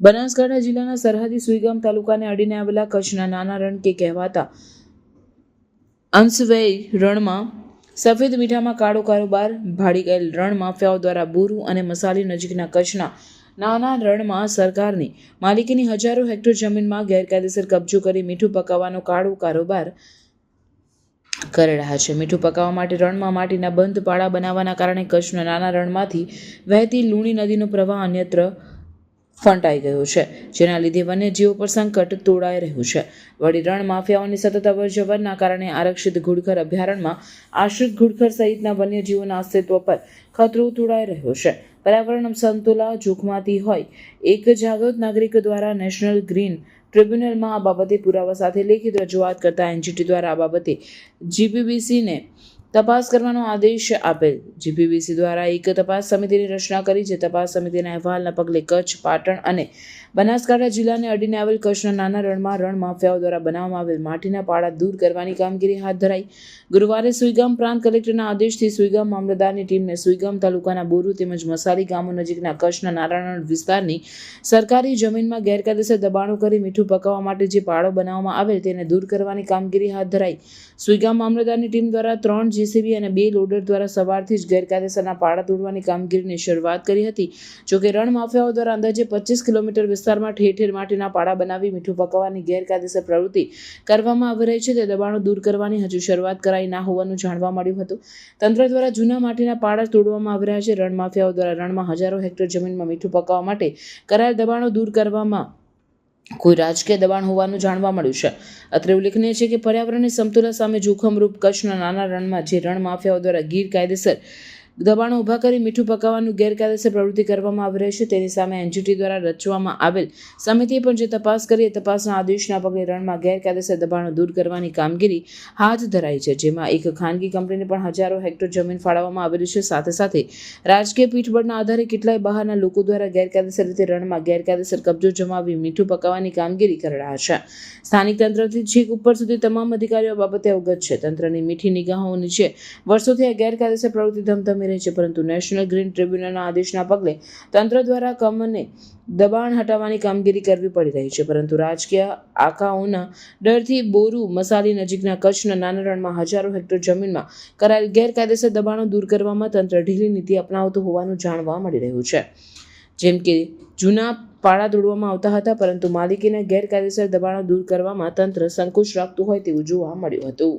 બનાસકાંઠા જિલ્લાના સરહદી સુઈગામ તાલુકાને અડીને આવેલા કચ્છના નાના રણ કે કહેવાતા અંશવેય રણમાં સફેદ મીઠામાં કાળો કારોબાર, ભાડી ગયેલ રણ માફિયાઓ દ્વારા બુરુ અને મસાલી નજીકના કચ્છના નાના રણમાં સરકારની માલિકીની હજારો હેક્ટર જમીનમાં ગેરકાયદેસર કબજો કરી મીઠું પકાવવાનો કાળો કારોબાર કરી રહ્યા છે. મીઠું પકાવવા માટે રણમાં માટીના બંધ પાળા બનાવવાના કારણે કચ્છના નાના રણમાંથી વહેતી લુણી નદીનો પ્રવાહ અન્યત્ર ફંટાઈ ગયો છે, જેના લીધે વન્યજીવો પર સંકટ તોડાઈ રહ્યું છે. વળી રણ માફિયાઓની સતત અવરજવરના કારણે આરક્ષિત ઘુડખર અભયારણ્યમાં આશ્રિત ઘુડખર સહિતના વન્યજીવોના અસ્તિત્વ પર ખતરો તોડાઈ રહ્યો છે. પર્યાવરણ સંતુલા જોખમાતી હોય. એક જાગૃત નાગરિક દ્વારા નેશનલ ગ્રીન ટ્રિબ્યુનલમાં આ બાબતે પુરાવા સાથે લેખિત રજૂઆત કરતા એનજીટી દ્વારા આ બાબતે જીપીબીસીને તપાસ કરવાનો આદેશ આપેલ. જીપીવીસી દ્વારા એક તપાસ સમિતિની રચના કરી, જે તપાસ સમિતિના અહેવાલના પગલે કચ્છ, પાટણ અને બનાસકાંઠા જિલ્લાને અડીને આવેલ કચ્છના નાના રણમાં રણ માફિયાઓ દ્વારા બનાવવામાં આવેલ માટીના પાડા દૂર કરવાની કામગીરી હાથ ધરાઈ. ગુરુવારે સુઈગામ પ્રાંત કલેક્ટરના આદેશથી સુઈગામ મામલતદારની ટીમને સુઈગામ તાલુકાના બોરુ તેમજ મસાલી ગામો નજીકના કચ્છના નારાયણ વિસ્તારની સરકારી જમીનમાં ગેરકાયદેસર દબાણો કરી મીઠું પકાવવા માટે જે પાડો બનાવવામાં આવેલ તેને દૂર કરવાની કામગીરી હાથ ધરાઈ. સુઈગામ મામલતદારની ટીમ દ્વારા ત્રણ જેસીબી અને બે લોડર દ્વારા સવારથી જ ગેરકાયદેસરના પાડા તોડવાની કામગીરીની શરૂઆત કરી હતી. જોકે રણ માફિયાઓ દ્વારા અંદાજે પચીસ કિલોમીટર વિસ્તારમાં ઠેર ઠેર માટીના પાડા બનાવી મીઠું પકવવાની ગેરકાયદેસર પ્રવૃત્તિ કરવામાં આવી રહી છે. તે દબાણો દૂર કરવાની હજુ શરૂઆત કરાઈ ના હોવાનું જાણવા મળ્યું હતું. તંત્ર દ્વારા જૂના માટીના પાડા તોડવામાં આવી રહ્યા છે. રણ માફિયાઓ દ્વારા રણમાં હજારો હેક્ટર જમીનમાં મીઠું પકવવા માટે કરાયેલ દબાણો દૂર કરવામાં કોઈ રાજકીય દબાણ હોવાનું જાણવા મળ્યું છે. અત્રે ઉલ્લેખનીય છે કે પર્યાવરણની સમતુલા સામે જોખમરૂપ કચ્છના નાના રણમાં જે રણ માફિયાઓ દ્વારા ગીર કાયદેસર દબાણો ઊભા કરી મીઠું પકાવવાનું ગેરકાયદેસર પ્રવૃત્તિ કરવામાં આવી રહી છે. તેની સામે એનજીટી દ્વારા રચવામાં આવેલ સમિતિએ પણ જે તપાસ કરી, એ તપાસના આદેશના પગલે રણમાં ગેરકાયદેસર દબાણો દૂર કરવાની કામગીરી હાથ ધરાઈ છે, જેમાં એક ખાનગી કંપનીને પણ હજારો હેક્ટર જમીન ફાળવવામાં આવેલી છે. સાથે સાથે રાજકીય પીઠબળના આધારે કેટલાય બહારના લોકો દ્વારા ગેરકાયદેસર રીતે રણમાં ગેરકાયદેસર કબજો જમાવી મીઠું પકાવવાની કામગીરી કરી રહ્યા છે. સ્થાનિક તંત્રથી છેક ઉપર સુધી તમામ અધિકારીઓ બાબતે અવગત છે. તંત્રની મીઠી નિગાહો નીચે વર્ષોથી આ ગેરકાયદેસર પ્રવૃત્તિ ધમધમી રહી છે, પરંતુ નેશનલ ગ્રીન ટ્રિબ્યુનલના આદેશના પગલે તંત્ર દ્વારા કમને દબાણ હટાવવાની કામગીરી કરવી પડી રહી છે, પરંતુ રાજકીય આકાઓના ડરથી બોરુ મસાલી નજીકના કચ્છના નાના રણમાં હજારો હેક્ટર જમીનમાં કરાયેલ ગેરકાયદેસર દબાણો દૂર કરવામાં તંત્ર ઢીલી નીતિ અપનાવતું હોવાનું જાણવા મળી રહ્યું છે. જેમ કે, જૂના પાડા તોડવામાં આવતા હતા, પરંતુ માલિકીના ગેરકાયદેસર દબાણો દૂર કરવામાં તંત્ર સંકોચ રાખતું હોય તેવું જોવા મળ્યું હતું.